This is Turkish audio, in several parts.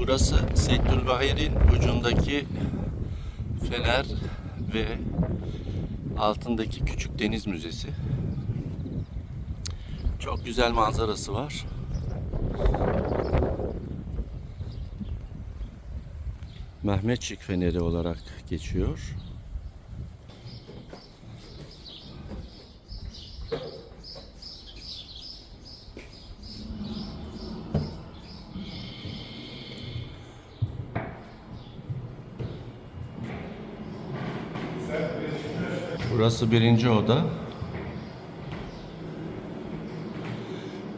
Burası Seydülbahir'in ucundaki fener ve altındaki küçük deniz müzesi. Çok güzel manzarası var. Mehmetçik Feneri olarak geçiyor. Burası birinci oda.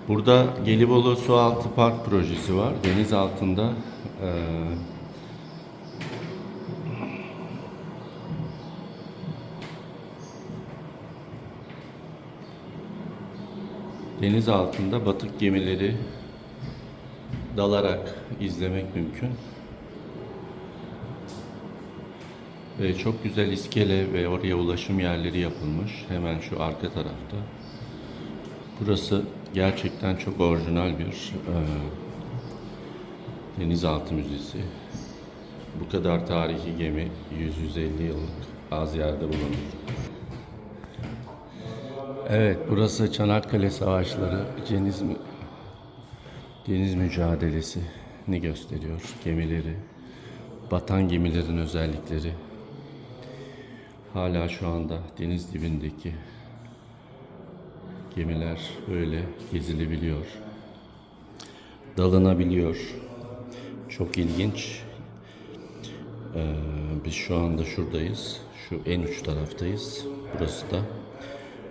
Burada Gelibolu Sualtı Park projesi var. Deniz altında eee deniz altında batık gemileri dalarak izlemek mümkün. Ve çok güzel iskele ve oraya ulaşım yerleri yapılmış. Hemen şu arka tarafta. Burası gerçekten çok orijinal bir e, denizaltı müzesi. Bu kadar tarihi gemi 100-150 yıllık az yerde bulunur. Evet, burası Çanakkale Savaşları, deniz, deniz mücadelesini gösteriyor. Gemileri, batan gemilerin özellikleri. Hala şu anda deniz dibindeki gemiler böyle gezilebiliyor. Dalınabiliyor. Çok ilginç. Ee, biz şu anda şuradayız. Şu en uç taraftayız. Burası da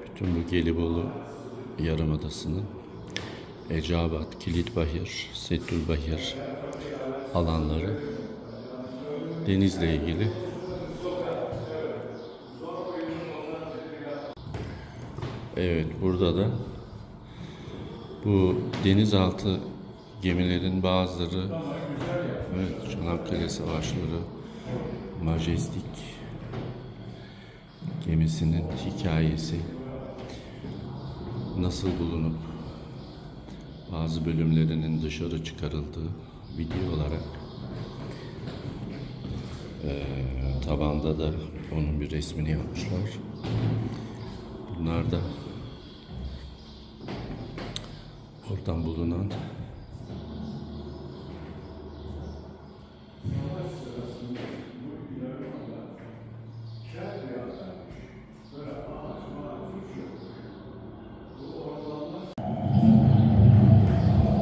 bütün bu Gelibolu Yarımadası'nın Eceabat, Kilitbahir, Settülbahir alanları denizle ilgili Evet burada da bu denizaltı gemilerin bazıları evet, Çanakkale Savaşları Majestic gemisinin hikayesi nasıl bulunup bazı bölümlerinin dışarı çıkarıldığı video olarak eee tabanda da onun bir resmini yapmışlar. Bunlar da oradan bulunan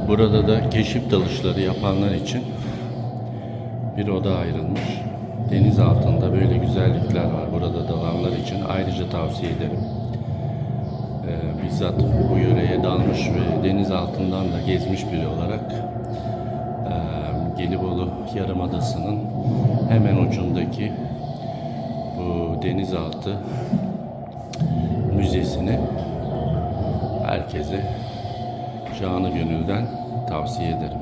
Burada da keşif dalışları yapanlar için bir oda ayrılmış. Deniz altında böyle güzellikler var. Burada dalanlar için ayrıca tavsiye ederim. Ee, bizzat bu yöreye dalmış ve deniz altından da gezmiş biri olarak e, Gelibolu Yarımadası'nın hemen ucundaki bu denizaltı müzesini herkese canı gönülden tavsiye ederim.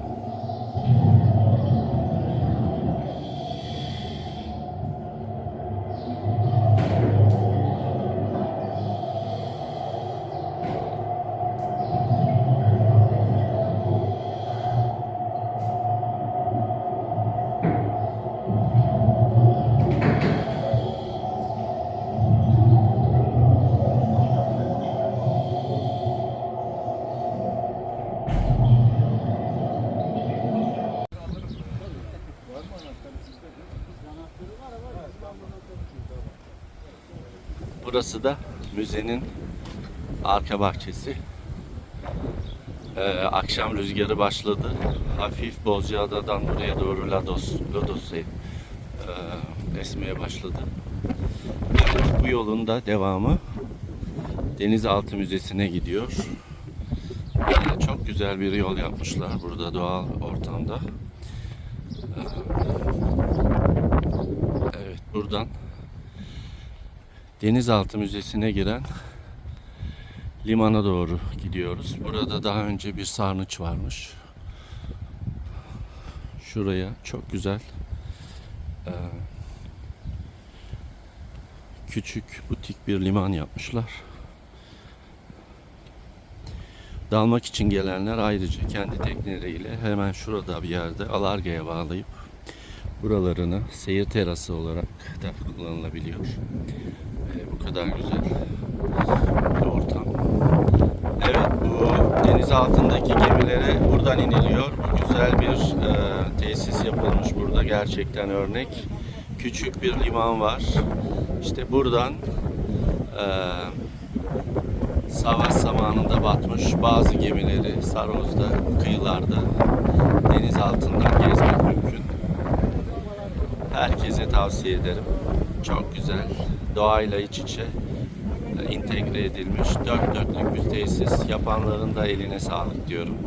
Burası da müzenin arka bahçesi. Ee, akşam rüzgarı başladı. Hafif Bozcaada'dan buraya doğru Lados, Lodos'a e, esmeye başladı. Evet, bu yolun da devamı Denizaltı Müzesi'ne gidiyor. Ee, çok güzel bir yol yapmışlar burada doğal ortamda. Ee, evet buradan Denizaltı Müzesi'ne giren limana doğru gidiyoruz. Burada daha önce bir sarnıç varmış. Şuraya çok güzel eee, küçük butik bir liman yapmışlar. Dalmak için gelenler ayrıca kendi tekneleriyle hemen şurada bir yerde alargaya bağlayıp buralarını seyir terası olarak da kullanılabiliyor. Bu kadar güzel bir ortam. Evet bu deniz altındaki gemilere buradan iniliyor. Güzel bir e, tesis yapılmış burada gerçekten örnek. Küçük bir liman var. İşte buradan e, savaş zamanında batmış bazı gemileri Saroz'da, kıyılarda deniz altından gezmek mümkün. Herkese tavsiye ederim. Çok güzel. Doğayla iç içe e, entegre edilmiş dört dörtlük bir tesis. Yapanların da eline sağlık diyorum.